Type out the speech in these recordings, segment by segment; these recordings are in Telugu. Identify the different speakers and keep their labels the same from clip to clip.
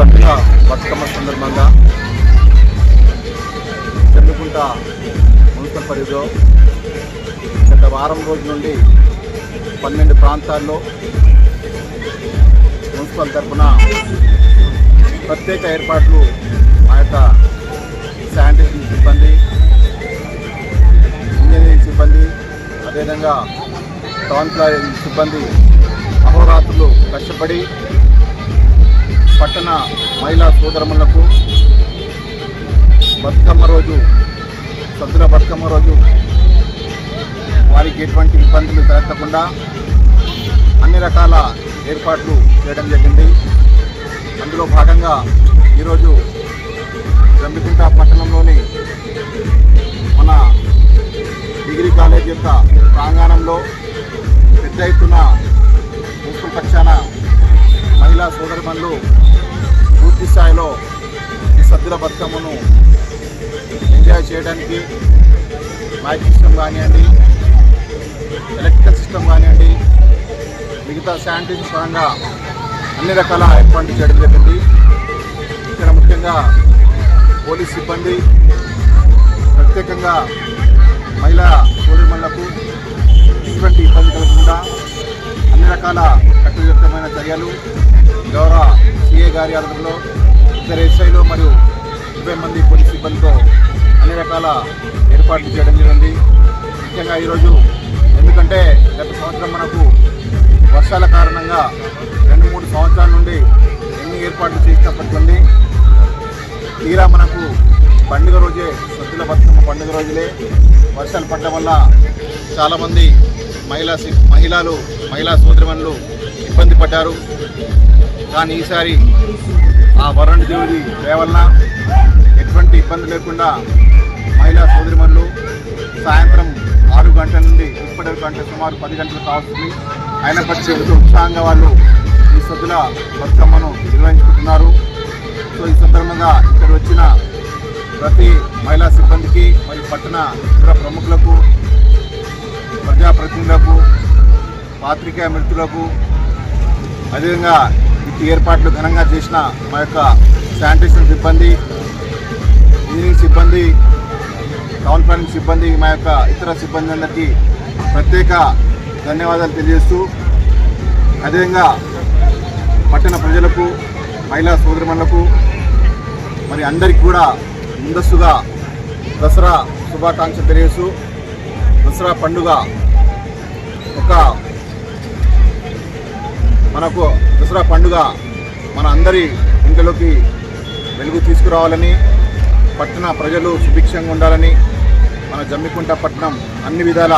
Speaker 1: పండుగ బతుకమ్మ సందర్భంగా చెన్నకుంట మున్సిపల్ పరిధిలో గత వారం రోజు నుండి పన్నెండు ప్రాంతాల్లో మున్సిపల్ తరఫున ప్రత్యేక ఏర్పాట్లు ఆ యొక్క శానిటేషన్ సిబ్బంది ఇంజనీరింగ్ సిబ్బంది అదేవిధంగా టౌన్ ప్లానింగ్ సిబ్బంది అహోరాత్రులు కష్టపడి ఉన్న మహిళా సోదరములకు బతుకమ్మ రోజు సద్దుల బతుకమ్మ రోజు. వారికి ఎటువంటి ఇబ్బందులు తలెత్తకుండా అన్ని రకాల ఏర్పాట్లు చేయడం జరిగింది. అందులో భాగంగా ఈరోజు జంబికుంట పట్టణంలోని మన డిగ్రీ కాలేజ్ యొక్క ప్రాంగణంలో పెద్ద ఎత్తున మున్సిపల్ పక్షాన మహిళా సోదరుమణులు స్థాయిలో ఈ సద్దుల బతుకమ్మను ఎంజాయ్ చేయడానికి మైక్ సిస్టమ్ కానివ్వండి ఎలక్ట్రికల్ సిస్టమ్ కానివ్వండి మిగతా శానిటైజేషన్ పరంగా అన్ని రకాల ఏర్పాట్లు చేయడం జరిగింది. ఇక్కడ ముఖ్యంగా పోలీస్ సిబ్బంది ప్రత్యేకంగా మహిళా సోదరిమణులకు ఎటువంటి ఇబ్బంది కలగకుండా అన్ని రకాల కట్టుదిట్టమైన చర్యలు గౌరవ సిఏ గారి ఆధ్వర్యంలో ఇద్దరు ఎస్ఐలు మరియు ఇరవై మంది పోలీస్ సిబ్బందితో అన్ని రకాల ఏర్పాట్లు చేయడం జరిగింది. ముఖ్యంగా ఈరోజు ఎందుకంటే గత సంవత్సరం మనకు వర్షాల కారణంగా రెండు మూడు సంవత్సరాల నుండి ఎన్ని ఏర్పాట్లు చేసినప్పటికీ తీరా మనకు పండుగ రోజే సద్దుల బతుకమ్మ పండుగ రోజులే. వర్షాలు పడడం వల్ల చాలామంది మహిళా సి- మహిళలు మహిళా సోదరిమణులు ఇబ్బంది పడ్డారు. కానీ ఈసారి ఆ వరుణ్ దేవుడి దయ వలన ఎటువంటి ఇబ్బంది లేకుండా మహిళా సోదరిమణులు సాయంత్రం ఆరు గంటల నుండి ఇప్పటి వరకు సుమారు పది గంటలు కావస్తుంది అయినప్పటికీ ఎంతో ఉత్సాహంగా వాళ్ళు ఈ సద్దుల బతుకమ్మను నిర్వహించుకుంటున్నారు. సో ఈ సందర్భంగా ఇక్కడ వచ్చిన ప్రతి మహిళా సిబ్బందికి మరియు పట్టణ ఇతర ప్రముఖులకు ప్రజాప్రతినిధులకు పాత్రికేయ మిత్రులకు అదేవిధంగా ఏర్పాట్లు ఘనంగా చేసిన మా యొక్క శానిటేషన్ సిబ్బంది ఇంజనీరింగ్ సిబ్బంది టౌన్ ప్లానింగ్ సిబ్బంది మా యొక్క ఇతర సిబ్బంది అందరికీ ప్రత్యేక ధన్యవాదాలు తెలియజేస్తూ అదేవిధంగా పట్టణ ప్రజలకు మహిళా సోదరిమణులకు మరి అందరికీ కూడా ముందస్తుగా దసరా శుభాకాంక్షలు తెలియజేస్తూ దసరా పండుగ ఒక మనకు దసరా పండుగ మన అందరి ఇంట్లోకి వెలుగు తీసుకురావాలని పట్టణ ప్రజలు సుభిక్షంగా ఉండాలని మన జమ్మికుంట పట్టణం అన్ని విధాల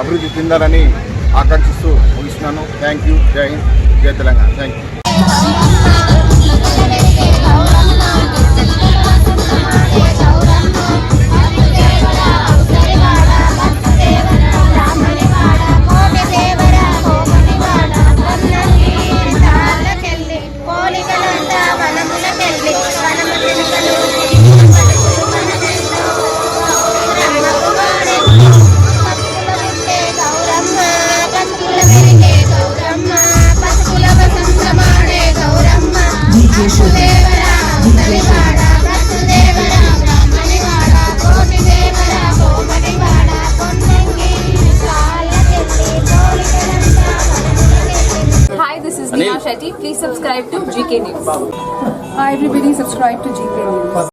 Speaker 1: అభివృద్ధి చెందాలని ఆకాంక్షిస్తూ ముగిస్తున్నాను. థ్యాంక్ యూ జై హింద్ జై Telangana thank you
Speaker 2: Neha Shetty. Please subscribe to GK News.
Speaker 3: Hi everybody, subscribe to GK News.